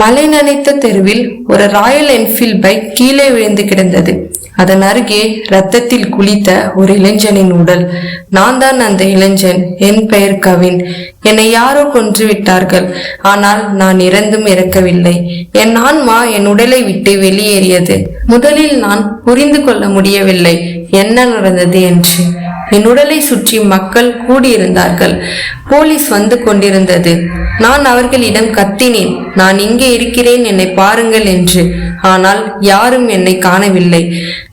மலை நனைத்த தெருவில் ஒரு ராயல் என்ஃபீல்ட் பைக் கீழே விழுந்து கிடந்தது. அதன் அருகே ரத்தத்தில் குளித்த ஒரு இளைஞனின் உடல். நான் தான் அந்த இளைஞன். என் பெயர் கவின். என்னை யாரோ கொன்று விட்டார்கள். ஆனால் நான் இறந்தும் இறக்கவில்லை. என் ஆன்மா என் உடலை விட்டு வெளியேறியது. முதலில் நான் புரிந்து கொள்ள முடியவில்லை. என்ன நடந்தது என்று. என் உடலை சுற்றி மக்கள் கூடியிருந்தார்கள். போலீஸ் வந்து கொண்டிருந்தது. நான் அவர்களிடம் கத்தினேன். நான் இங்கே இருக்கிறேன் என்னை பாருங்கள் என்று ஆனால் யாரும் என்னை காணவில்லை.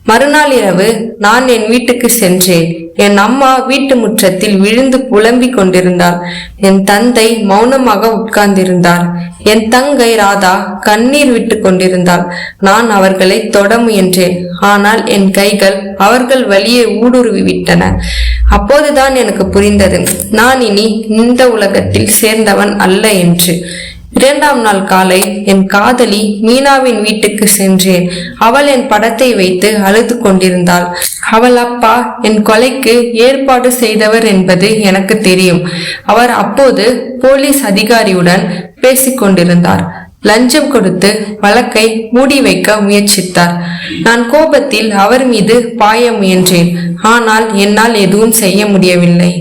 மறுநாள் இரவு நான் என் வீட்டுக்கு சென்றேன். என் அம்மா வீட்டு முற்றத்தில் விழுந்து புலம்பிக் கொண்டிருந்தார். என் தந்தை மௌனமாக உட்கார்ந்திருந்தார். என் தங்கை ராதா கண்ணீர் விட்டு கொண்டிருந்தாள். நான் அவர்களை தொட முயன்றேன். ஆனால் என் கைகள் அவர்கள் வழியே ஊடுருவி விட்டன அப்போதுதான் எனக்கு புரிந்தது. நான் இனி இந்த உலகத்தில் சேர்ந்தவன் அல்ல என்று. இரண்டாம் நாள் காலை என் காதலி மீனாவின் வீட்டுக்கு சென்றேன். அவள் என் படத்தை வைத்து அழுது கொண்டிருந்தாள். அவள் அப்பா என் கொலைக்கு ஏற்பாடு செய்தவர் என்பது எனக்கு தெரியும். அவர் அப்போது போலீஸ் அதிகாரியுடன் பேசிக் கொண்டிருந்தார். லஞ்சம் கொடுத்து வழக்கை மூடி வைக்க முயற்சித்தார். நான் கோபத்தில் அவர் மீது பாய முயன்றேன். ஆனால் என்னால் எதுவும் செய்ய முடியவில்லை.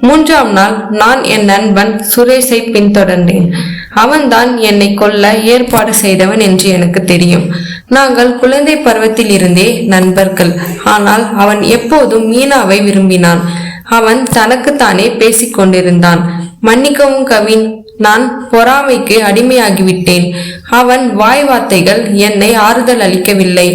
மூன்றாம் நாள் நான் என் நண்பன் சுரேஷை பின்தொடர்ந்தேன். அவன்தான் என்னை கொல்ல ஏற்பாடு செய்தவன் என்று எனக்கு தெரியும். நாங்கள் குழந்தை பருவத்தில் இருந்தே நண்பர்கள். ஆனால் அவன் எப்போதும் மீனாவை விரும்பினான். அவன் தனக்குத்தானே பேசிக் கொண்டிருந்தான். மன்னிக்கவும் கவின் நான் பொறாமைக்கு அடிமையாகிவிட்டேன். அவன் வாய் வார்த்தைகள் என்னை ஆறுதல் அளிக்கவில்லை.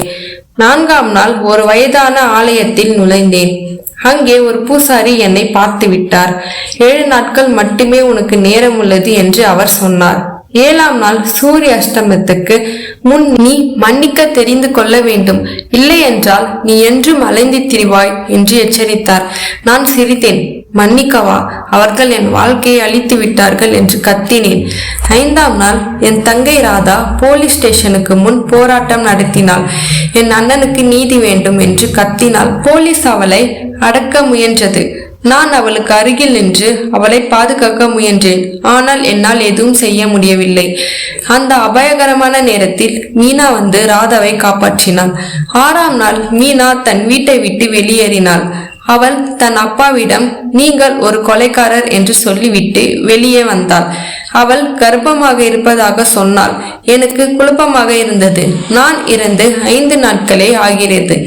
நான்காம் நாள் ஒரு வயதான ஆலயத்தில் நுழைந்தேன். அங்கே ஒரு பூசாரி என்னை பார்த்து விட்டார். ஏழு நாட்கள் மட்டுமே உனக்கு நேரம் உள்ளது என்று அவர் சொன்னார். ஏழாம் நாள் சூரிய அஷ்டமத்துக்கு முன் நீ மன்னிக்க தெரிந்து கொள்ள வேண்டும். இல்லை என்றால் நீ என்றும் அலைந்து திரிவாய் என்று எச்சரித்தார். நான் சிரித்தேன். மன்னிக்கவா அவர்கள் என் வாழ்க்கையை அழித்து விட்டார்கள் என்று கத்தினேன். ஐந்தாம் நாள் என் தங்கை ராதா போலீஸ் ஸ்டேஷனுக்கு முன் போராட்டம் நடத்தினாள். என் அண்ணனுக்கு நீதி வேண்டும் என்று கத்தினாள். போலீஸ் அவளை அடக்க முயன்றது. நான் அவளுக்கு அருகில் நின்று அவளை பாதுகாக்க முயன்றேன். ஆனால் என்னால் எதுவும் செய்ய முடியவில்லை. அந்த அபாயகரமான நேரத்தில் மீனா வந்து ராதாவை காப்பாற்றினாள். ஆறாம் நாள் மீனா தன் வீட்டை விட்டு வெளியேறினாள். அவள் தன் அப்பாவிடம் நீங்கள் ஒரு கொலைக்காரர் என்று சொல்லிவிட்டு வெளியே வந்தாள். அவள் கர்ப்பமாக இருப்பதாக சொன்னாள். எனக்கு குழப்பமாக இருந்தது. நான் இறந்து ஐந்து நாட்களே ஆகிறது.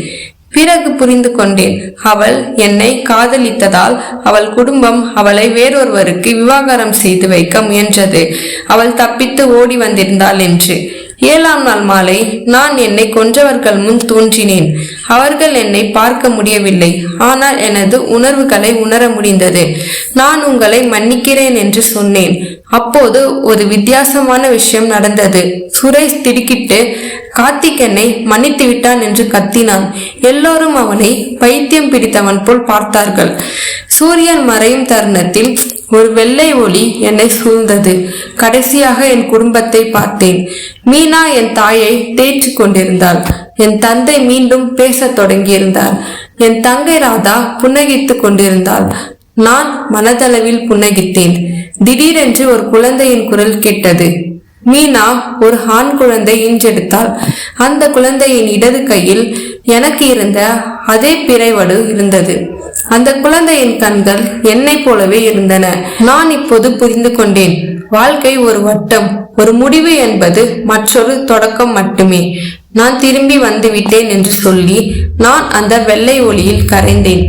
பிறகு புரிந்து கொண்டேன். அவள் என்னை காதலித்ததால் அவள் குடும்பம் அவளை வேறொருவருக்கு விவாகரம் செய்து வைக்க முயன்றது. அவள் தப்பித்து ஓடி வந்திருந்தாள் என்று. ஏழாம் நாள் மாலை நான் என்னை கொன்றவர்கள் முன் தோன்றினேன். அவர்கள் என்னை பார்க்க முடியவில்லை. ஆனால் எனது உணர்வுகளை உணர முடிந்தது. நான் உங்களை மன்னிக்கிறேன் என்று சொன்னேன். அப்போது ஒரு வித்தியாசமான விஷயம் நடந்தது. சுரேஷ் திடுக்கிட்டு கார்த்திக் என்னை மன்னித்து விட்டான் என்று கத்தினான். எல்லோரும் அவனை பைத்தியம் பிடித்தவன் போல் பார்த்தார்கள். சூரியன் மறையும் தருணத்தில் ஒரு வெள்ளை ஒளி என்னை சூழ்ந்தது. கடைசியாக என் குடும்பத்தை பார்த்தேன். மீனா என் தாயை தேய்ச்சி கொண்டிருந்தாள். என் தந்தை மீண்டும் பேசத் தொடங்கியிருந்தார். என் தங்கை ராதா புன்னகித்துக் கொண்டிருந்தாள். நான் மனதளவில் புன்னகித்தேன். திடீரென்று ஒரு குழந்தையின் குரல் கேட்டது. மீனா ஒரு ஆண் குழந்தை இன்றெடுத்தாள். அந்த குழந்தையின் இடது கையில் எனக்கு இருந்த அதே பிறைவடு இருந்தது. அந்த குழந்தையின் கண்கள் என்னை போலவே இருந்தன. நான் இப்போது புரிந்து கொண்டேன். வாழ்க்கை ஒரு வட்டம் ஒரு முடிவு என்பது மற்றொரு தொடக்கம் மட்டுமே. நான் திரும்பி வந்து விட்டேன் என்று சொல்லி நான் அந்த வெள்ளை ஒளியில் கரைந்தேன்.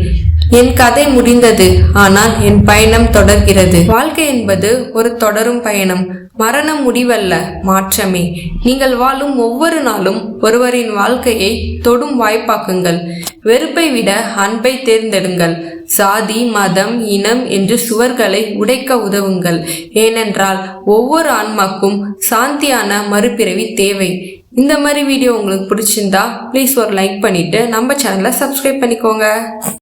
என் கதை முடிந்தது. ஆனால் என் பயணம் தொடர்கிறது. வாழ்க்கை என்பது ஒரு தொடரும் பயணம். மரணம் முடிவல்ல. மாற்றமே. நீங்கள் வாழும் ஒவ்வொரு நாளும் ஒருவரின் வாழ்க்கையை தொடும் வாய்ப்பாக்குங்கள். வெறுப்பை விட அன்பை தேர்ந்தெடுங்கள். சாதி மதம் இனம் என்று சுவர்களை உடைக்க உதவுங்கள். ஏனென்றால் ஒவ்வொரு ஆன்மாக்கும் சாந்தியான மறுபிறவி தேவை. இந்த மாதிரி வீடியோ உங்களுக்கு பிடிச்சிருந்தா ப்ளீஸ் ஒரு லைக் பண்ணிட்டு நம்ம சேனலை சப்ஸ்கிரைப் பண்ணிக்கோங்க.